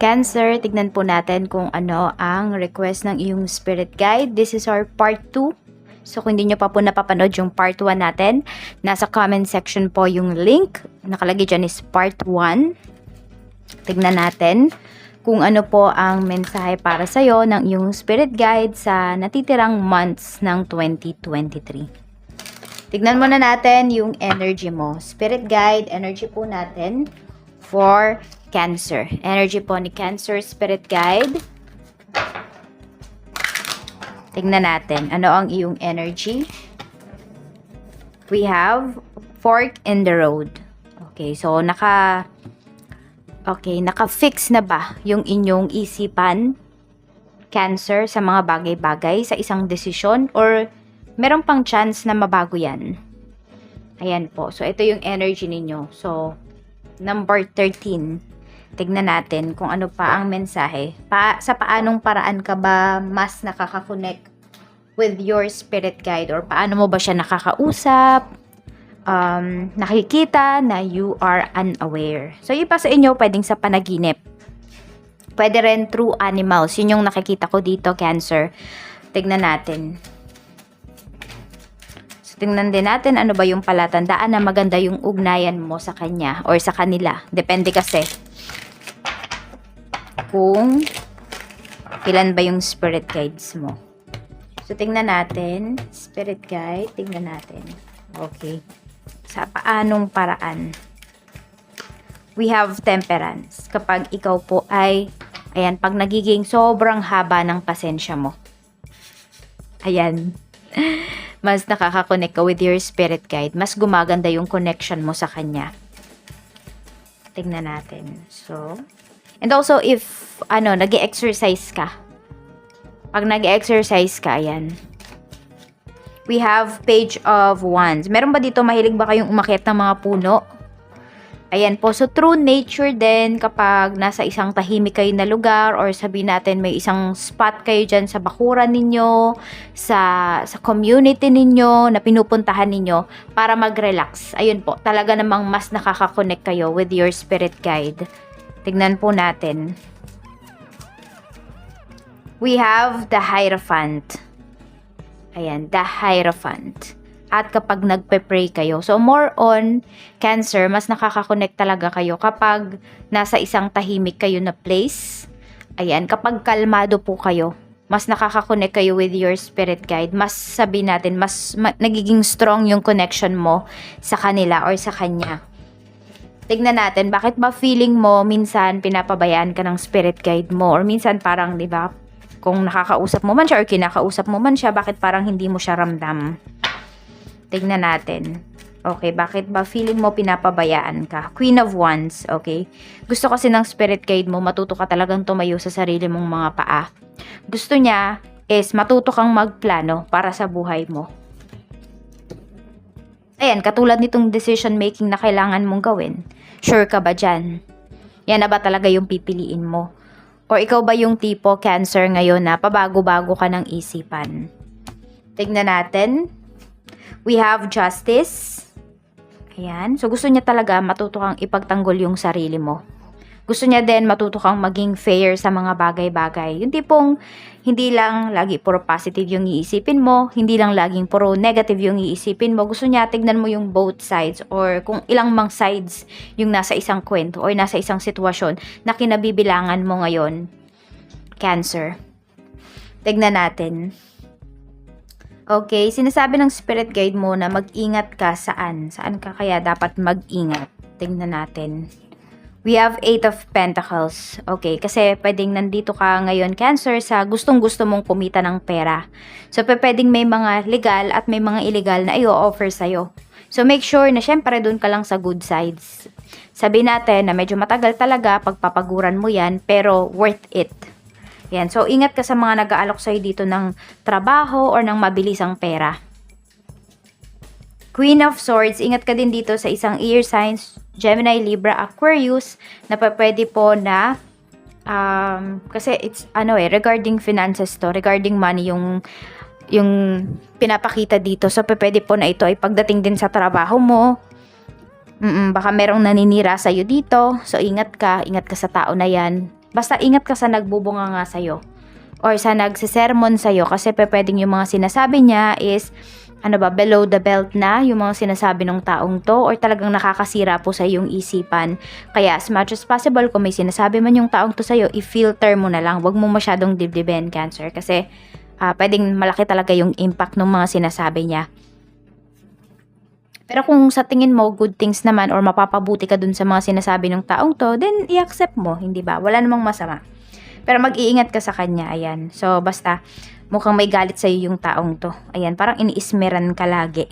Cancer, tignan po natin kung ano ang request ng iyong spirit guide. This is our part 2. So kung hindi nyo pa po napapanood yung part 1 natin, nasa comment section po yung link. Nakalagay dyan is part 1. Tignan natin kung ano po ang mensahe para sa'yo ng iyong spirit guide sa natitirang months ng 2023. Tignan muna natin yung energy mo. Spirit guide, energy po natin for Cancer. Energy po ni Cancer Spirit Guide. Tignan natin. Ano ang iyong energy? We have fork in the road. Okay, so naka Okay, naka-fix na ba yung inyong isipan Cancer sa mga bagay-bagay sa isang desisyon or meron pang chance na mabago 'yan? Ayan po. So ito yung energy ninyo. So number 13 tignan natin kung ano pa ang mensahe. Pa, sa paanong paraan ka ba mas nakaka-connect with your spirit guide or paano mo ba siya nakakausap? Um, nakikita na you are unaware. So, iba sa inyo, pwedeng sa panaginip. Pwede rin through animals. Yun yung nakikita ko dito, Cancer. Tignan natin. So, tingnan din natin ano ba yung palatandaan na maganda yung ugnayan mo sa kanya or sa kanila. Depende kasi kung ilan ba yung spirit guides mo. So, tingnan natin. Spirit guide, tingnan natin. Okay. Sa paanong paraan. We have temperance. Kapag ikaw po ay, ayan, pag nagiging sobrang haba ng pasensya mo. Ayan. Mas nakakakonect ka with your spirit guide. Mas gumaganda yung connection mo sa kanya. Tingnan natin. So, And also, if, ano, nag exercise ka. Pag nag exercise ka, ayan. We have page of wands. Meron ba dito, mahilig ba kayong umakyat ng mga puno? Ayan po. So, true nature din kapag nasa isang tahimik kayo na lugar or sabi natin may isang spot kayo dyan sa bakuran ninyo, sa, sa community ninyo na pinupuntahan ninyo para mag-relax. Ayun po. Talaga namang mas nakaka-connect kayo with your spirit guide. Tignan po natin. We have the Hierophant. Ayan, the Hierophant. At kapag nagpe-pray kayo, so more on Cancer, mas nakaka-connect talaga kayo kapag nasa isang tahimik kayo na place. Ayan, kapag kalmado po kayo, mas nakaka-connect kayo with your spirit guide. Mas sabi natin, mas ma- nagiging strong yung connection mo sa kanila or sa kanya tignan natin, bakit ba feeling mo minsan pinapabayaan ka ng spirit guide mo or minsan parang, di ba, kung nakakausap mo man siya or kinakausap mo man siya, bakit parang hindi mo siya ramdam? Tignan natin. Okay, bakit ba feeling mo pinapabayaan ka? Queen of Wands, okay? Gusto kasi ng spirit guide mo, matuto ka talagang tumayo sa sarili mong mga paa. Gusto niya is matuto kang magplano para sa buhay mo. Ayan, katulad nitong decision making na kailangan mong gawin. Sure ka ba dyan? Yan na ba talaga yung pipiliin mo? O ikaw ba yung tipo cancer ngayon na pabago-bago ka ng isipan? Tignan natin. We have justice. Ayan. So gusto niya talaga matuto kang ipagtanggol yung sarili mo. Gusto niya din matuto kang maging fair sa mga bagay-bagay. Yung tipong hindi lang lagi puro positive yung iisipin mo, hindi lang laging puro negative yung iisipin mo. Gusto niya tignan mo yung both sides or kung ilang mang sides yung nasa isang kwento or nasa isang sitwasyon na kinabibilangan mo ngayon. Cancer. Tignan natin. Okay, sinasabi ng spirit guide mo na mag-ingat ka saan. Saan ka kaya dapat mag-ingat? Tingnan natin. We have Eight of Pentacles. Okay, kasi pwedeng nandito ka ngayon, Cancer, sa gustong-gusto mong kumita ng pera. So, pwedeng may mga legal at may mga illegal na i-offer sa'yo. So, make sure na syempre dun ka lang sa good sides. Sabi natin na medyo matagal talaga pagpapaguran mo yan, pero worth it. Yan. So, ingat ka sa mga nag-aalok sa'yo dito ng trabaho or ng mabilisang pera. Queen of Swords, ingat ka din dito sa isang ear signs, Gemini, Libra, Aquarius, na pwede po na um, kasi it's ano eh regarding finances to, regarding money yung yung pinapakita dito. So pwede po na ito ay pagdating din sa trabaho mo. Mm baka merong naninira sa iyo dito. So ingat ka, ingat ka sa tao na 'yan. Basta ingat ka sa nagbubunga nga sa'yo. Or sa nagsisermon sa'yo kasi pe pwedeng yung mga sinasabi niya is ano ba, below the belt na yung mga sinasabi ng taong to or talagang nakakasira po sa iyong isipan. Kaya as much as possible, kung may sinasabi man yung taong to sa'yo, i-filter mo na lang. Huwag mo masyadong dibdibin, Cancer. Kasi ah, pwedeng malaki talaga yung impact ng mga sinasabi niya. Pero kung sa tingin mo good things naman or mapapabuti ka dun sa mga sinasabi ng taong to, then i-accept mo, hindi ba? Wala namang masama. Pero mag-iingat ka sa kanya, ayan. So, basta, mukhang may galit sa'yo yung taong to. Ayan, parang iniismeran ka lagi.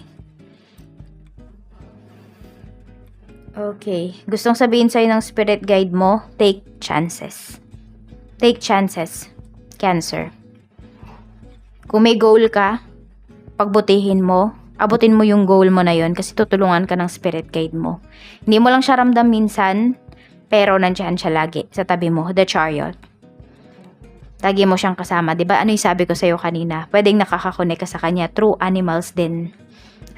Okay. Gustong sabihin sa'yo ng spirit guide mo, take chances. Take chances. Cancer. Kung may goal ka, pagbutihin mo, abutin mo yung goal mo na yon kasi tutulungan ka ng spirit guide mo. Hindi mo lang siya ramdam minsan, pero nandyan siya lagi sa tabi mo, the chariot. Lagi mo siyang kasama, 'di ba? Ano yung sabi ko sa kanina? Pwedeng nakakakonek ka sa kanya through animals din.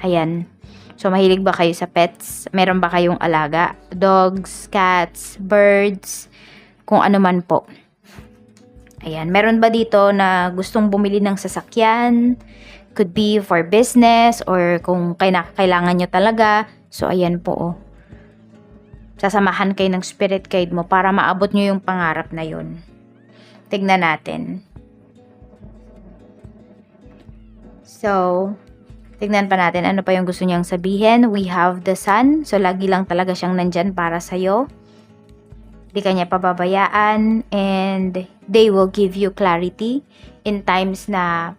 Ayan. So mahilig ba kayo sa pets? Meron ba kayong alaga? Dogs, cats, birds, kung ano man po. Ayan, meron ba dito na gustong bumili ng sasakyan? Could be for business or kung kailangan nyo talaga. So, ayan po oh. Sasamahan kayo ng spirit guide mo para maabot nyo yung pangarap na yun. Tignan natin. So, tignan pa natin ano pa yung gusto niyang sabihin. We have the sun. So, lagi lang talaga siyang nandyan para sa'yo. Di ka niya pababayaan and they will give you clarity in times na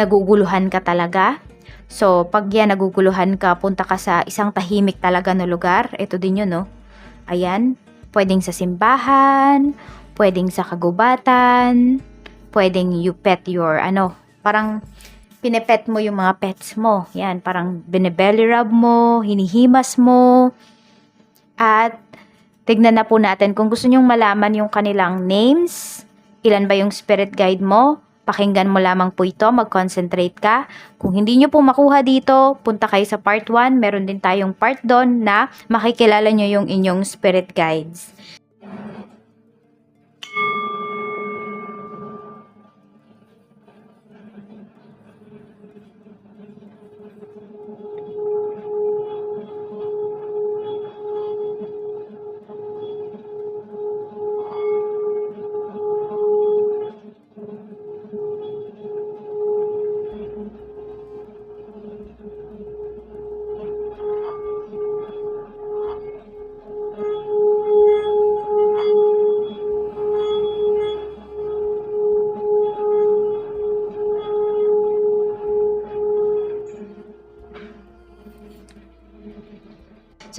naguguluhan ka talaga. So, pag yan naguguluhan ka, punta ka sa isang tahimik talaga na lugar. Ito din yun, no? Ayan. Pwedeng sa simbahan, pwedeng sa kagubatan, pwedeng you pet your, ano, parang pinepet mo yung mga pets mo. Yan, parang binebelly rub mo, hinihimas mo, at tignan na po natin kung gusto nyong malaman yung kanilang names, ilan ba yung spirit guide mo, pakinggan mo lamang po ito, mag-concentrate ka. Kung hindi nyo po makuha dito, punta kayo sa part 1. Meron din tayong part doon na makikilala nyo yung inyong spirit guides.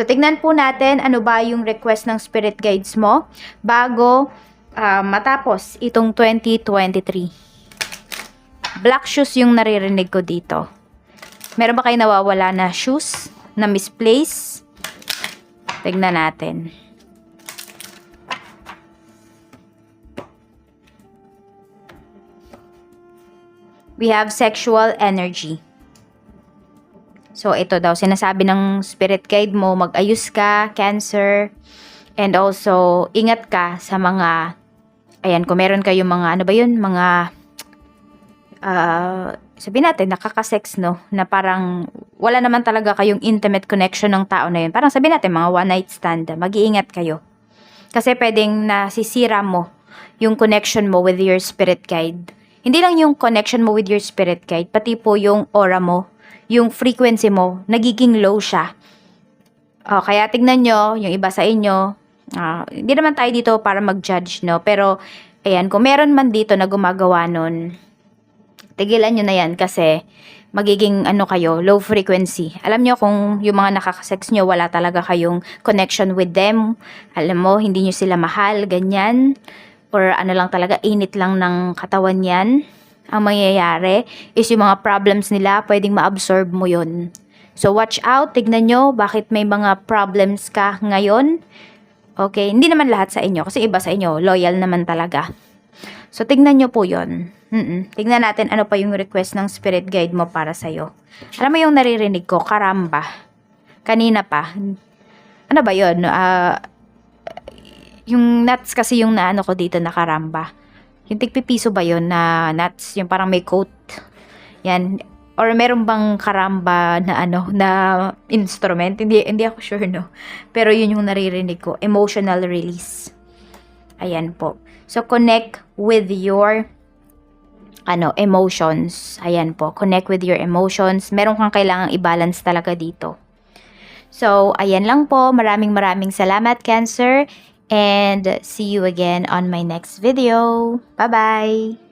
So, tignan po natin ano ba yung request ng spirit guides mo bago ah, matapos itong 2023. Black shoes yung naririnig ko dito. Meron ba kayo nawawala na shoes na misplace? Tignan natin. We have sexual energy. So, ito daw, sinasabi ng spirit guide mo, mag-ayos ka, cancer, and also, ingat ka sa mga, ayan, kung meron kayong mga, ano ba yun, mga, ah, sabihin natin, nakaka-sex, no, na parang, wala naman talaga kayong intimate connection ng tao na yun. Parang sabihin natin, mga one-night stand, mag-iingat kayo. Kasi pwedeng nasisira mo yung connection mo with your spirit guide. Hindi lang yung connection mo with your spirit guide, pati po yung aura mo, yung frequency mo, nagiging low siya. Oh, kaya tignan nyo, yung iba sa inyo, ah, hindi naman tayo dito para mag-judge, no? Pero, ayan, kung meron man dito na gumagawa nun, tigilan nyo na yan kasi magiging ano kayo, low frequency. Alam nyo kung yung mga nakakasex nyo, wala talaga kayong connection with them. Alam mo, hindi nyo sila mahal, ganyan. Or ano lang talaga, init lang ng katawan yan. Ang mangyayari is yung mga problems nila, pwedeng ma-absorb mo yun. So watch out, tignan nyo bakit may mga problems ka ngayon. Okay, hindi naman lahat sa inyo kasi iba sa inyo, loyal naman talaga. So tignan nyo po yun. Mm-mm. Tignan natin ano pa yung request ng spirit guide mo para sa'yo. Alam mo yung naririnig ko, karamba. Kanina pa. Ano ba yun? Ah, Yung nuts kasi yung naano ko dito na karamba. Yung tigpipiso ba yun na nuts? Yung parang may coat. Yan. Or meron bang karamba na ano, na instrument? Hindi, hindi ako sure, no? Pero yun yung naririnig ko. Emotional release. Ayan po. So, connect with your ano, emotions. Ayan po. Connect with your emotions. Meron kang kailangang i-balance talaga dito. So, ayan lang po. Maraming maraming salamat, Cancer. And see you again on my next video. Bye-bye!